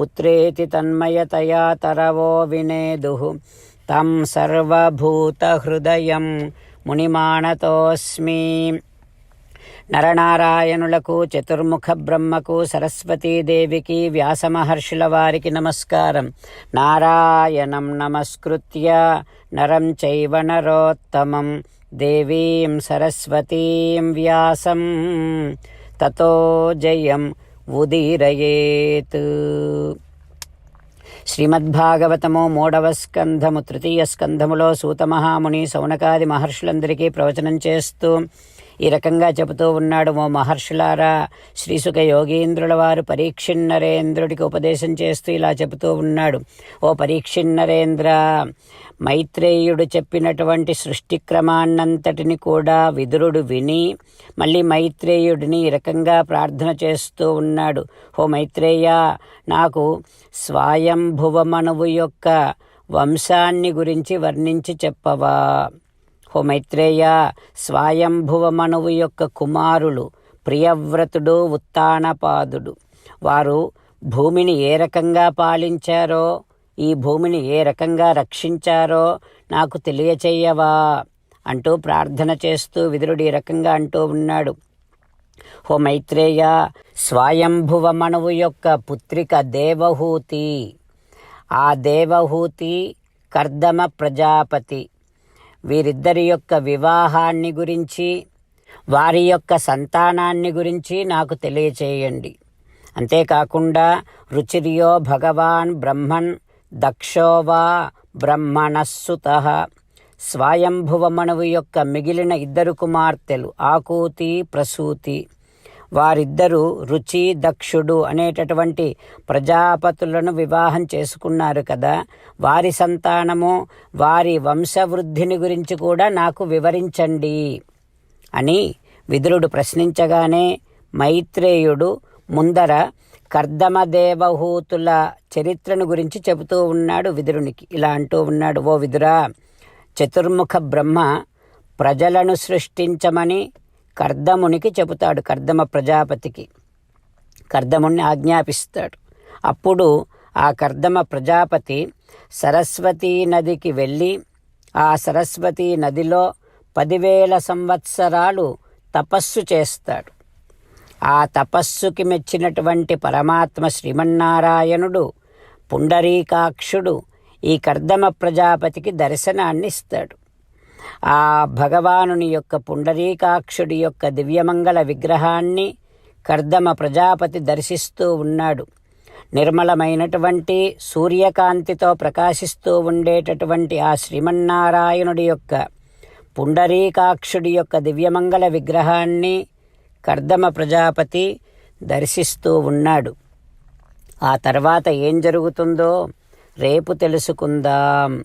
పుత్రేతి తన్మయతయా తరవో వినేదుః. తం సర్వభూతహృదయం మునిమాణతోస్మి నరనారాయణులకు చతుర్ముఖ బ్రహ్మకు సరస్వతీదేవికి వ్యాసమహర్షుల వారికి నమస్కారం. నారాయణం నమస్కృత్య నరం చైవ నరోత్తమం. దేవీం సరస్వతీం వ్యాసం. తతో జయం. ఉదీరయేత్. శ్రీమద్భాగవతము మూడవ స్కంధము తృతీయ స్కంధములో సూతమహాముని సౌనకాది మహర్షులందరికీ ప్రవచనం చేస్తూ ఈ రకంగా చెబుతూ ఉన్నాడు ఓ మహర్షులారా. శ్రీసుఖ యోగీంద్రుల వారు పరీక్షిన్నరేంద్రుడికి ఉపదేశం చేస్తూ ఇలా చెబుతూ ఉన్నాడు. ఓ పరీక్షిన్నరేంద్ర మైత్రేయుడు చెప్పినటువంటి సృష్టి క్రమాన్నంతటిని కూడా విదురుడు విని మళ్ళీ మైత్రేయుడిని ఈ రకంగా ప్రార్థన చేస్తూ ఉన్నాడు. ఓ మైత్రేయ నాకు స్వయంభువమనువు యొక్క వంశాన్ని గురించి వర్ణించి చెప్పవా? హో మైత్రేయ స్వయంభువమనువు యొక్క కుమారులు ప్రియవ్రతుడు ఉత్తానపాదుడు. వారు భూమిని ఏ రకంగా పాలించారో ఈ భూమిని ఏ రకంగా రక్షించారో నాకు తెలియచేయవా? అంటూ ప్రార్థన చేస్తూ విదురుడు ఈ రకంగా అంటూ ఉన్నాడు. హో మైత్రేయ స్వయంభువమనువు యొక్క పుత్రిక దేవహూతి. ఆ దేవహూతి కర్దమ ప్రజాపతి. వీరిద్దరి యొక్క వివాహాన్ని గురించి వారి యొక్క సంతానాన్ని గురించి నాకు తెలియచేయండి. అంతేకాకుండా రుచిర్యో భగవాన్ బ్రహ్మన్ దక్షోవా బ్రహ్మణస్సుత. స్వయంభువమణువు యొక్క మిగిలిన ఇద్దరు కుమార్తెలు ఆకూతి ప్రసూతి. వారిద్దరూ రుచి దక్షుడు అనేటటువంటి ప్రజాపతులను వివాహం చేసుకున్నారు కదా. వారి సంతానము వారి వంశవృద్ధిని గురించి కూడా నాకు వివరించండి. అని విదురుడు ప్రశ్నించగానే మైత్రేయుడు ముందర కర్దమదేవహూతుల చరిత్రను గురించి చెబుతూ ఉన్నాడు విదురునికి. ఇలా అంటూ ఉన్నాడు ఓ విదురా చతుర్ముఖ బ్రహ్మ ప్రజలను సృష్టించమని కర్దమునికి చెబుతాడు కర్దమ ప్రజాపతికి. కర్దముని ఆజ్ఞాపిస్తాడు. అప్పుడు ఆ కర్దమ ప్రజాపతి సరస్వతీ నదికి వెళ్ళి ఆ సరస్వతీ నదిలో పదివేల సంవత్సరాలు తపస్సు చేస్తాడు. ఆ తపస్సుకి మెచ్చినటువంటి పరమాత్మ శ్రీమన్నారాయణుడు పుండరీకాక్షుడు ఈ కర్దమ ప్రజాపతికి దర్శనాన్ని ఇస్తాడు ఆ భగవానుని యొక్క పుండరీకాక్షుడి యొక్క దివ్యమంగళ విగ్రహాన్ని కర్దమ ప్రజాపతి దర్శిస్తూ ఉన్నాడు. నిర్మలమైనటువంటి సూర్యకాంతితో ప్రకాశిస్తూ ఉండేటటువంటి ఆ శ్రీమన్నారాయణుడి యొక్క పుండరీకాక్షుడి యొక్క దివ్యమంగళ విగ్రహాన్ని కర్దమ ప్రజాపతి దర్శిస్తూ ఉన్నాడు. ఆ తర్వాత ఏం జరుగుతుందో రేపు తెలుసుకుందాం.